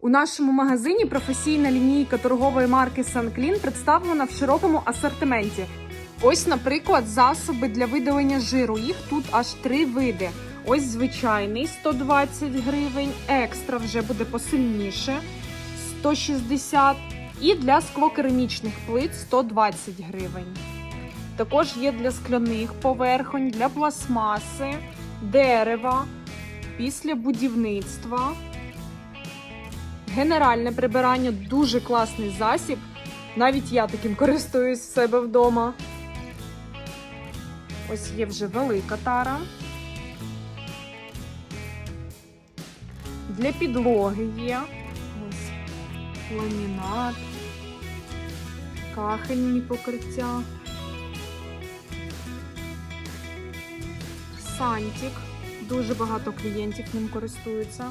У нашому магазині професійна лінійка торгової марки Санклін представлена в широкому асортименті. Ось, наприклад, засоби для видалення жиру. Їх тут аж три види. Ось звичайний 120 гривень, екстра вже буде посильніше 160 і для склокерамічних плит 120 гривень. Також є для скляних поверхонь, для пластмаси, дерева, після будівництва. Генеральне прибирання дуже класний засіб. Навіть я таким користуюсь в себе вдома. Ось є вже велика тара. Для підлоги є. Ось ламінат, кахельні покриття. Сантік. Дуже багато клієнтів ним користуються.